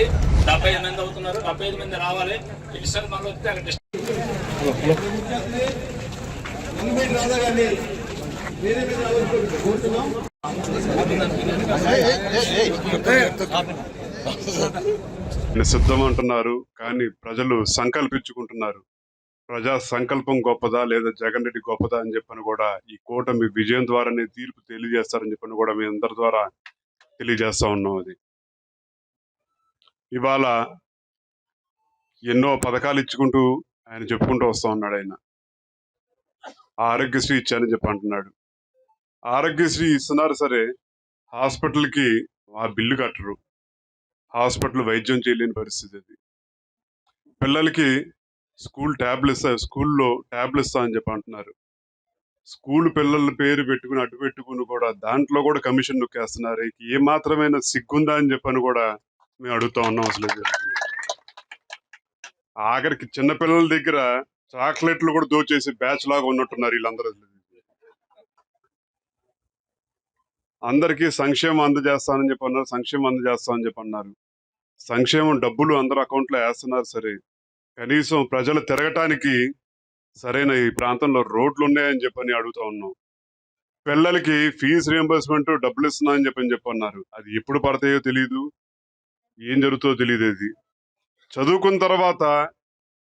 ఉంది డెబ్బై మంది అవుతున్నారు. డెబ్బై ఐదు మంది రావాలి. డిస్టెన్స్ మళ్ళీ వస్తే అక్కడ నిశ్శబ్దం అంటున్నారు కానీ ప్రజలు సంకల్పించుకుంటున్నారు. ప్రజా సంకల్పం గొప్పదా లేదా జగన్ రెడ్డి గొప్పదా అని చెప్పని కూడా ఈ కూటమి విజయం ద్వారానే తీర్పు తెలియజేస్తారని చెప్పని కూడా మీ అందరి ద్వారా తెలియజేస్తా ఉన్నాం అది. ఇవాళ ఎన్నో పథకాలు ఇచ్చుకుంటూ ఆయన చెప్పుకుంటూ వస్తూ ఉన్నాడు ఆయన. ఆరోగ్యశ్రీ ఇచ్చానని చెప్పి అంటున్నాడు. ఆరోగ్యశ్రీ ఇస్తున్నారు సరే హాస్పిటల్కి ఆ బిల్లు కట్టరు. హాస్పిటల్ వైద్యం చేయలేని పరిస్థితి అది. పిల్లలకి స్కూల్ ట్యాబ్లు ఇస్తా స్కూల్లో ట్యాబ్లు అని చెప్పి అంటున్నారు. స్కూల్ పిల్లల పేరు పెట్టుకుని అడ్డు పెట్టుకుని కూడా దాంట్లో కూడా కమిషన్ నొక్కేస్తున్నారు. ఏ మాత్రమైన సిగ్గుందా అని చెప్పని కూడా మేము అడుగుతా ఉన్నాం అసలు ఆఖరికి చిన్న పిల్లల దగ్గర చాక్లెట్లు కూడా దోచేసి బ్యాచ్ లాగా ఉన్నట్టున్నారు వీళ్ళందరూ. అసలు. అందరికీ సంక్షేమం అందజేస్తానని చెప్పి అన్నారు సంక్షేమం అందజేస్తామని చెప్పి అన్నారు. సంక్షేమం డబ్బులు అందరు అకౌంట్లో వేస్తున్నారు సరే. కనీసం ప్రజలు తిరగటానికి సరైన ఈ ప్రాంతంలో రోడ్లు ఉన్నాయని చెప్పని అడుగుతా ఉన్నాం. పిల్లలకి ఫీజు రియంబర్స్మెంట్ డబ్బులు ఇస్తున్నామని చెప్పని చెప్పన్నారు అది ఎప్పుడు పడతాయో తెలియదు ఏం జరుగుతుందో తెలియదు అది. చదువుకున్న తర్వాత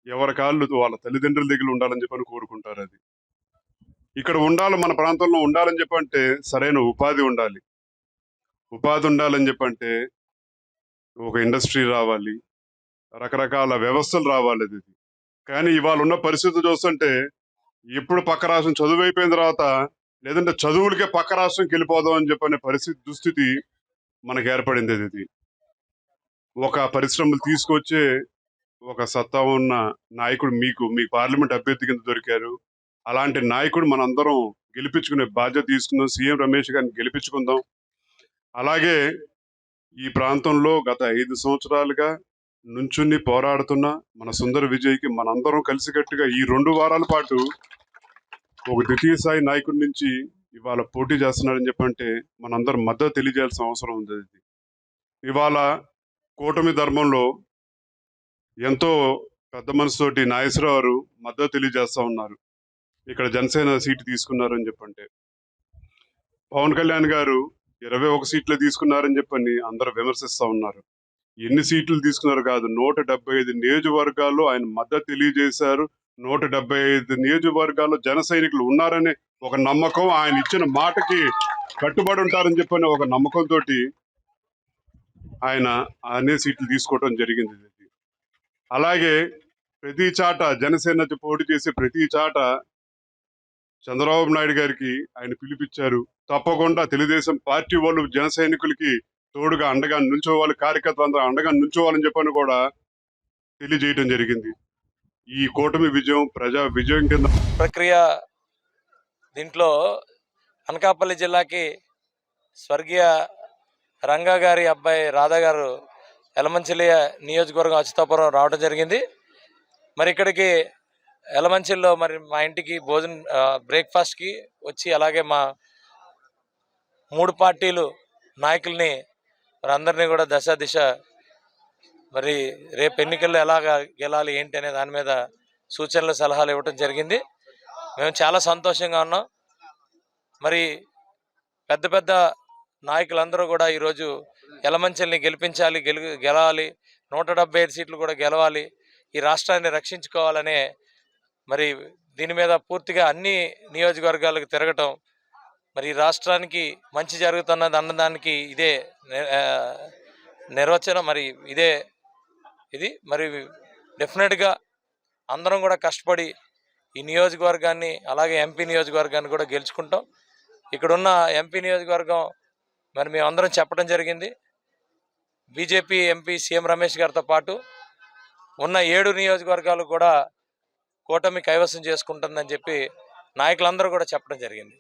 ఎవరి కాళ్ళు వాళ్ళ తల్లిదండ్రుల దగ్గర ఉండాలని చెప్పని కోరుకుంటారు అది. ఇక్కడ ఉండాలి మన ప్రాంతంలో ఉండాలని చెప్పంటే సరైన ఉపాధి ఉండాలి. ఉపాధి ఉండాలని చెప్పంటే ఒక ఇండస్ట్రీ రావాలి. రకరకాల వ్యవస్థలు రావాలి అది. కానీ ఇవాళ ఉన్న పరిస్థితి చూస్తుంటే ఎప్పుడు పక్క రాష్ట్రం చదువు అయిపోయిన తర్వాత లేదంటే చదువులకే పక్క రాష్ట్రంకి వెళ్ళిపోదాం అని చెప్పనే పరిస్థితి దుస్థితి మనకు ఏర్పడింది అది. ఇది ఒక పరిశ్రమలు తీసుకొచ్చే ఒక సత్తా ఉన్న నాయకుడు మీకు మీ పార్లమెంట్ అభ్యర్థి కింద దొరికారు. అలాంటి నాయకుడు మనందరం గెలిపించుకునే బాధ్యత తీసుకుందాం. సీఎం రమేష్ గారిని గెలిపించుకుందాం. అలాగే ఈ ప్రాంతంలో గత ఐదు సంవత్సరాలుగా నుంచుని పోరాడుతున్న మన సుందర విజయ్కి మనందరం కలిసికట్టుగా ఈ రెండు వారాల పాటు ఒక ద్వితీయ స్థాయి నాయకుడి నుంచి ఇవాళ పోటీ చేస్తున్నాడని చెప్పంటే మనందరం మద్దతు తెలియజేయాల్సిన అవసరం ఉంది. ఇది ఇవాళ కూటమి ధర్మంలో ఎంతో పెద్ద మనసుతోటి నాగేశ్వరరావు గారు మద్దతు తెలియజేస్తూ ఉన్నారు. ఇక్కడ జనసేన సీటు తీసుకున్నారని చెప్పంటే. పవన్ కళ్యాణ్ గారు ఇరవై ఒక సీట్లు తీసుకున్నారని చెప్పని అందరూ విమర్శిస్తూ ఉన్నారు. ఎన్ని సీట్లు తీసుకున్నారు కాదు నూట డెబ్బై ఐదు నియోజకవర్గాల్లో ఆయన మద్దతు తెలియజేశారు. నూట డెబ్బై ఐదు నియోజకవర్గాల్లో జన సైనికులు ఉన్నారని ఒక నమ్మకం ఆయన ఇచ్చిన మాటకి కట్టుబడి ఉంటారని చెప్పని ఒక నమ్మకంతో ఆయన అనే సీట్లు తీసుకోవడం జరిగింది. అలాగే ప్రతి చాట జనసేన పోటీ చేసే ప్రతి చాట చంద్రబాబు నాయుడు గారికి ఆయన పిలిపించారు. తప్పకుండా తెలుగుదేశం పార్టీ వాళ్ళు జన సైనికులకి తోడుగా అండగా నిల్చోవాలి కార్యకర్తలు అందరూ అండగా నిల్చోవాలని చెప్పని కూడా తెలియజేయడం జరిగింది. ఈ కూటమి విజయం ప్రజా విజయం కింద ప్రక్రియ దీంట్లో అనకాపల్లి జిల్లాకి స్వర్గీయ రంగా గారి అబ్బాయి రాధా గారు ఎలమంచిలి నియోజకవర్గం అచ్యుతాపురం రావడం జరిగింది. మరి ఇక్కడికి ఎలమంచిల్లో మరి మా ఇంటికి భోజనం బ్రేక్ఫాస్ట్కి వచ్చి అలాగే మా మూడు పార్టీలు నాయకుల్ని మరి అందరినీ కూడా దశ దిశ మరి రేపు ఎన్నికల్లో ఎలాగ గెలాలి ఏంటి అనే దాని మీద సూచనలు సలహాలు ఇవ్వటం జరిగింది. మేము చాలా సంతోషంగా ఉన్నాం. మరి పెద్ద పెద్ద నాయకులందరూ కూడా ఈరోజు ఎలమంచల్ని గెలిపించాలి గెలు గెలవాలి నూట డెబ్బై ఐదు సీట్లు కూడా గెలవాలి. ఈ రాష్ట్రాన్ని రక్షించుకోవాలనే మరి దీని మీద పూర్తిగా అన్ని నియోజకవర్గాలకు తిరగటం మరి ఈ రాష్ట్రానికి మంచి జరుగుతున్నది అన్నదానికి ఇదే నిర్వచనం మరి ఇదే ఇది. మరి డెఫినెట్గా అందరం కూడా కష్టపడి ఈ నియోజకవర్గాన్ని అలాగే ఎంపీ నియోజకవర్గాన్ని కూడా గెలుచుకుంటాం. ఇక్కడున్న ఎంపీ నియోజకవర్గం మరి మేమందరం చెప్పడం జరిగింది. బీజేపీ ఎంపీ సీఎం రమేష్ గారితో పాటు ఉన్న ఏడు నియోజకవర్గాలు కూడా కూటమి కైవసం చేసుకుంటుందని చెప్పి నాయకులందరూ కూడా చెప్పడం జరిగింది.